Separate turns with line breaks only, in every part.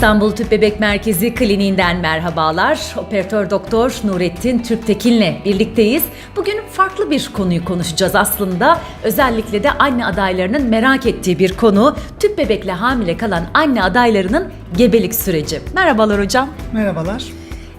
İstanbul Tüp Bebek Merkezi Kliniğinden merhabalar. Operatör Doktor Nurettin Türktekin'le birlikteyiz. Bugün farklı bir konuyu konuşacağız aslında. Özellikle de anne adaylarının merak ettiği bir konu. Tüp bebekle hamile kalan anne adaylarının gebelik süreci. Merhabalar hocam.
Merhabalar.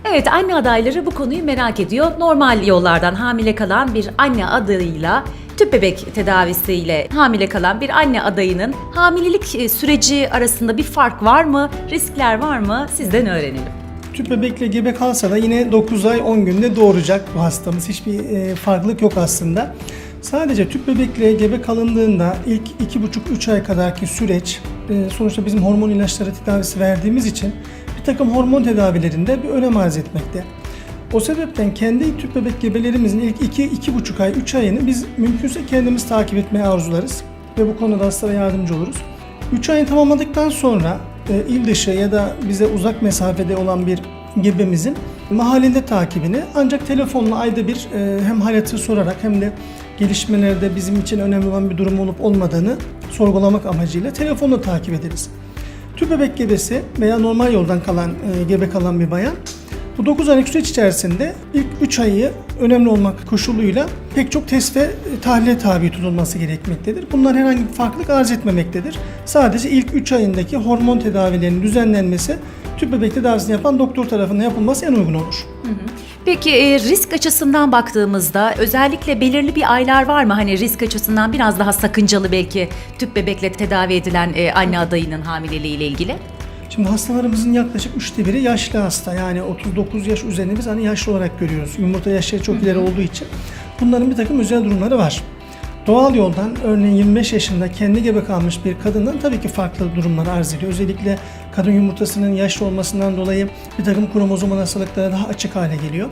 Evet anne adayları bu konuyu merak ediyor. Normal yollardan hamile kalan bir anne adayıyla tüp bebek tedavisiyle hamile kalan bir anne adayının hamilelik e, süreci arasında bir fark var mı? Riskler var mı? Sizden öğrenelim.
Tüp bebekle gebe kalsa da yine 9 ay 10 günde doğuracak bu hastamız. Hiçbir e, farklılık yok aslında. Sadece tüp bebekle gebe kalındığında ilk 2,5-3 ay kadarki süreç e, sonuçta bizim hormon ilaçları tedavisi verdiğimiz için bir takım hormon tedavilerinde bir önem arz etmekte. O sebepten kendi tüp bebek gebelerimizin ilk 2-2,5 ay, 3 ayını biz mümkünse kendimiz takip etmeyi arzularız ve bu konuda hastalara yardımcı oluruz. 3 ayı tamamladıktan sonra e, il dışı ya da bize uzak mesafede olan bir gebemizin mahallinde takibini ancak telefonla ayda bir e, hem hayatı sorarak hem de gelişmelerde bizim için önemli olan bir durum olup olmadığını sorgulamak amacıyla telefonla takip ederiz. Tüp bebek gebesi veya normal yoldan kalan e, gebe kalan bir bayan bu 9 aylık süreç içerisinde ilk 3 ayı önemli olmak koşuluyla pek çok test ve tahlile tabi tutulması gerekmektedir. Bunlar herhangi bir farklılık arz etmemektedir. Sadece ilk 3 ayındaki hormon tedavilerinin düzenlenmesi tüp bebek tedavisini yapan doktor tarafından yapılması en uygun olur.
Peki e, risk açısından baktığımızda özellikle belirli bir aylar var mı? Hani risk açısından biraz daha sakıncalı belki tüp bebekle tedavi edilen e, anne adayının hamileliği ile ilgili.
Şimdi hastalarımızın yaklaşık üçte biri yaşlı hasta. Yani 39 yaş üzerinde biz hani yaşlı olarak görüyoruz. Yumurta yaşları çok ileri olduğu için. Bunların bir takım özel durumları var. Doğal yoldan örneğin 25 yaşında kendi gebe kalmış bir kadından tabii ki farklı durumlar arz ediyor. Özellikle kadın yumurtasının yaşlı olmasından dolayı bir takım kromozom hastalıkları daha açık hale geliyor.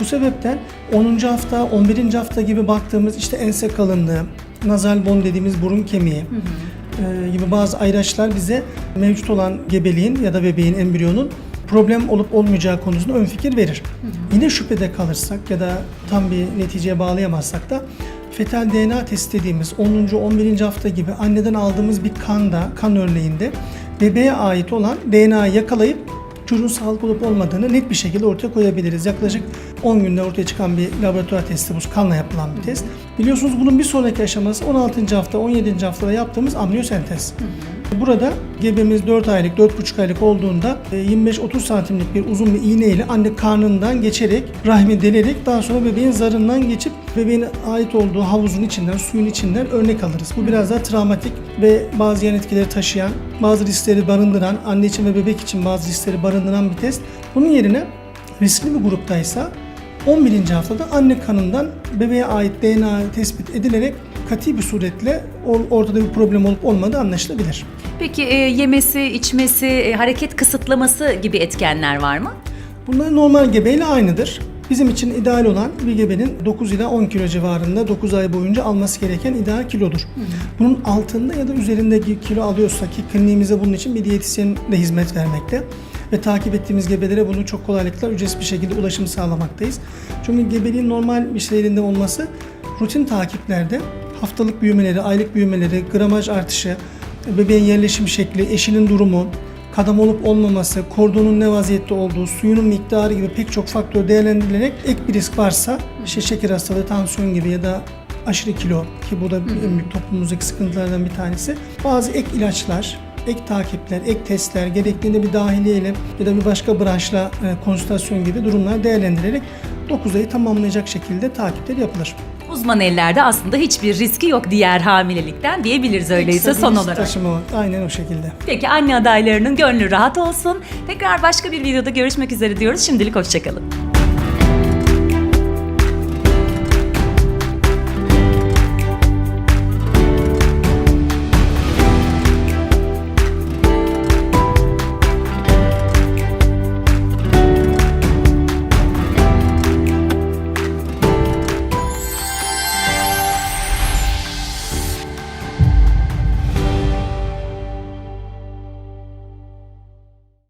Bu sebepten 10. hafta, 11. hafta gibi baktığımız işte ense kalınlığı, nazal bone dediğimiz burun kemiği, e, gibi bazı ayraçlar bize mevcut olan gebeliğin ya da bebeğin, embriyonun problem olup olmayacağı konusunda ön fikir verir. Yine şüphede kalırsak ya da tam bir neticeye bağlayamazsak da fetal DNA testi dediğimiz 10. 11. hafta gibi anneden aldığımız bir kanda, kan örneğinde bebeğe ait olan DNA'yı yakalayıp çocuğun sağlıklı olup olmadığını net bir şekilde ortaya koyabiliriz. Yaklaşık 10 günde ortaya çıkan bir laboratuvar testi bu kanla yapılan bir test. Biliyorsunuz bunun bir sonraki aşaması 16. hafta 17. haftada yaptığımız amniyosentez. Burada gebemiz 4 aylık 4,5 aylık olduğunda e, 25-30 santimlik bir uzun bir iğne ile anne karnından geçerek rahmi delerek daha sonra bebeğin zarından geçip bebeğin ait olduğu havuzun içinden suyun içinden örnek alırız. Bu biraz daha travmatik ve bazı yan etkileri taşıyan, bazı riskleri barındıran, anne için ve bebek için bazı riskleri barındıran bir test. Bunun yerine riskli bir gruptaysa 11. haftada anne kanından bebeğe ait DNA tespit edilerek kati bir suretle or- ortada bir problem olup olmadığı anlaşılabilir.
Peki e, yemesi, içmesi, e, hareket kısıtlaması gibi etkenler var mı?
Bunlar normal gebeyle aynıdır. Bizim için ideal olan bir gebenin 9 ila 10 kilo civarında 9 ay boyunca alması gereken ideal kilodur. Bunun altında ya da üzerindeki kilo alıyorsa ki kliniğimizde bunun için bir diyetisyen de hizmet vermekte ve takip ettiğimiz gebelere bunu çok kolaylıkla ücretsiz bir şekilde ulaşım sağlamaktayız. Çünkü gebeliğin normal bir seyrinde olması rutin takiplerde haftalık büyümeleri, aylık büyümeleri, gramaj artışı, bebeğin yerleşim şekli, eşinin durumu, kadam olup olmaması, kordonun ne vaziyette olduğu, suyunun miktarı gibi pek çok faktör değerlendirilerek ek bir risk varsa, işte şeker hastalığı, tansiyon gibi ya da aşırı kilo ki bu da en büyük toplumumuzdaki sıkıntılardan bir tanesi. Bazı ek ilaçlar, ek takipler, ek testler, gerektiğinde bir dahiliyeyle ya da bir başka branşla e, konsültasyon gibi durumlar değerlendirerek 9 ayı tamamlayacak şekilde takipler yapılır.
Uzman ellerde aslında hiçbir riski yok diğer hamilelikten diyebiliriz öyleyse son
risk
olarak.
Taşıma. Aynen o şekilde.
Peki anne adaylarının gönlü rahat olsun. Tekrar başka bir videoda görüşmek üzere diyoruz. Şimdilik hoşçakalın.